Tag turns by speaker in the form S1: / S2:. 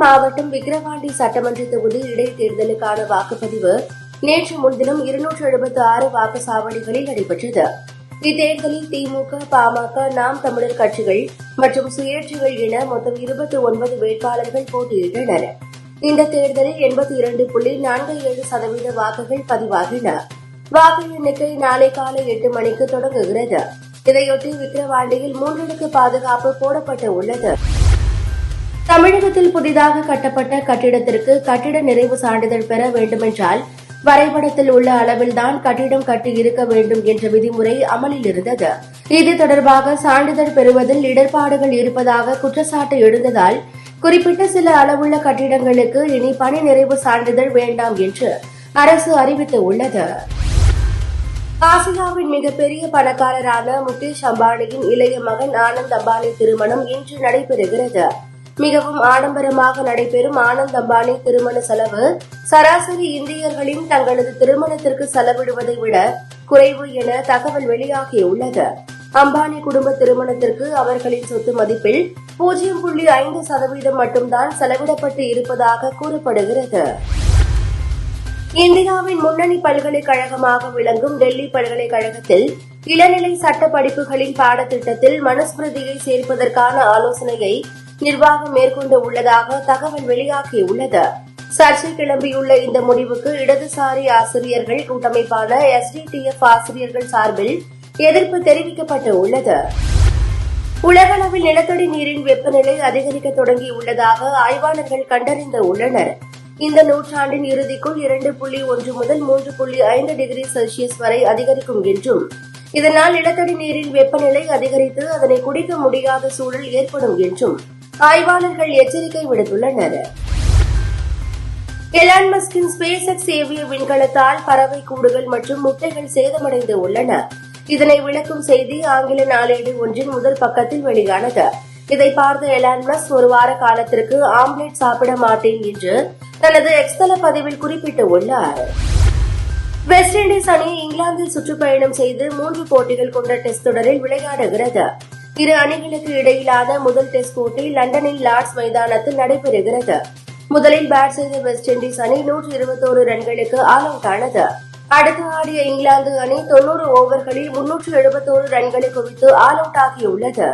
S1: மாவட்டம் விக்கிரவாண்டி சட்டமன்ற தொகுதி இடைத்தேர்தலுக்கான வாக்குப்பதிவு நேற்று முன்தினம் இருநூற்று எழுபத்தி ஆறு வாக்குச்சாவடிகளில் நடைபெற்றது. இத்தேர்தலில் திமுக பாமக நாம் தமிழர் கட்சிகள் மற்றும் சுயேட்சைகள் என மொத்தம் இருபத்தி ஒன்பது வேட்பாளர்கள் போட்டியிட்டனர். இந்த தேர்தலில் எண்பத்தி இரண்டு புள்ளி நான்கு ஏழு சதவீத வாக்குகள் பதிவாகின. வாக்கு எண்ணிக்கை நாளை காலை எட்டு மணிக்கு தொடங்குகிறது. இதையொட்டி விக்கிரவாண்டியில் மூன்றடுக்கு பாதுகாப்பு போடப்பட்டு உள்ளது. தமிழகத்தில் புதிதாக கட்டப்பட்ட கட்டிடத்திற்கு கட்டிட நிறைவு சான்றிதழ் பெற வேண்டுமென்றால் வரைபடத்தில் உள்ள அளவில்தான் கட்டிடம் கட்டி இருக்க வேண்டும் என்ற விதிமுறை அமலில் இருந்தது. இது தொடர்பாக சான்றிதழ் பெறுவதில் இடர்பாடுகள் இருப்பதாக குற்றச்சாட்டு எழுந்ததால் குறிப்பிட்ட சில அளவுள்ள கட்டிடங்களுக்கு இனி பணி நிறைவு சான்றிதழ் வேண்டாம் என்று அரசு அறிவித்துள்ளது. ஆசியாவின் மிகப்பெரிய பணக்காரரான முகேஷ் அம்பானியின் இளைய மகன் ஆனந்த் அம்பானி திருமணம் இன்று நடைபெறுகிறது. மிகவும் ஆடம்பரமாக நடைபெறும் ஆனந்த் அம்பானி திருமண செலவு. சராசரி இந்தியர்களின் தங்களது திருமணத்திற்கு செலவிடுவதை விட குறைவு என தகவல் வெளியாகியுள்ளது. அம்பானி குடும்ப திருமணத்திற்கு அவர்களின் சொத்து மதிப்பில் பூஜ்ஜியம் புள்ளி ஐந்து சதவீதம் மட்டும்தான் செலவிடப்பட்டு இருப்பதாக கூறப்படுகிறது. இந்தியாவின் முன்னணி பல்கலைக்கழகமாக விளங்கும் டெல்லி பல்கலைக்கழகத்தில் இளநிலை சட்ட படிப்புகளின் பாடத்திட்டத்தில் மனுஸ்மிருதியை சேர்ப்பதற்கான ஆலோசனையை நிர்வாகம் மேற்கொண்டு உள்ளதாக தகவல் வெளியாகியுள்ளது. சர்ச்சை கிளம்பியுள்ள இந்த முடிவுக்கு இடதுசாரி ஆசிரியர்கள் கூட்டமைப்பான எஸ்டிடிஎஃப் ஆசிரியர்கள் சார்பில் எதிர்ப்பு தெரிவிக்கப்பட்டு உள்ளது. உலகளவில் நிலத்தடி நீரின் வெப்பநிலை அதிகரிக்க தொடங்கியுள்ளதாக ஆய்வாளர்கள் கண்டறிந்து உள்ளனர். இந்த நூற்றாண்டின் இறுதிக்குள் இரண்டு புள்ளி ஒன்று முதல் மூன்று புள்ளி ஐந்து டிகிரி செல்சியஸ் வரை அதிகரிக்கும் என்றும் இதனால் நிலத்தடி நீரின் வெப்பநிலை அதிகரித்து அதனை குடிக்க முடியாத சூழல் ஏற்படும் என்றும் ஆய்வாளர்கள் எச்சரிக்கை விடுத்துள்ளனர். எலான் மஸ்கின் ஸ்பேஸ் எக்ஸ் ஏவிய விண்கலத்தால் பறவை கூடுகள் மற்றும் முட்டைகள் சேதமடைந்து உள்ளன. இதனை விளக்கும் செய்தி ஆங்கில நாளேடு ஒன்றின் முதல் பக்கத்தில் வெளியானது. இதை பார்த்த எலான் மஸ்க் ஒரு வார காலத்திற்கு ஆம்லெட் சாப்பிட மாட்டேன் என்று தனது எக்ஸ்தல பதிவில் குறிப்பிட்டுள்ளார் வெஸ்ட் இண்டீஸ் அணி இங்கிலாந்தில் சுற்றுப்பயணம் செய்து மூன்று போட்டிகள் கொண்ட டெஸ்ட் தொடரில் விளையாடுகிறது. இரு அணிகளுக்கு இடையிலான முதல் டெஸ்ட் போட்டி லண்டனில் லார்ட்ஸ் மைதானத்தில் நடைபெறுகிறது. முதலில் பேட் செய்த வெஸ்ட் இண்டீஸ் அணி நூற்று இருபத்தோரு ரன்களுக்கு ஆல் அவுட் ஆனது அடுத்து ஆடிய இங்கிலாந்து அணி தொன்னூறு ஓவர்களில் முன்னூற்று எழுபத்தோரு ரன்களை குவித்து ஆல் அவுட் ஆகியுள்ளது.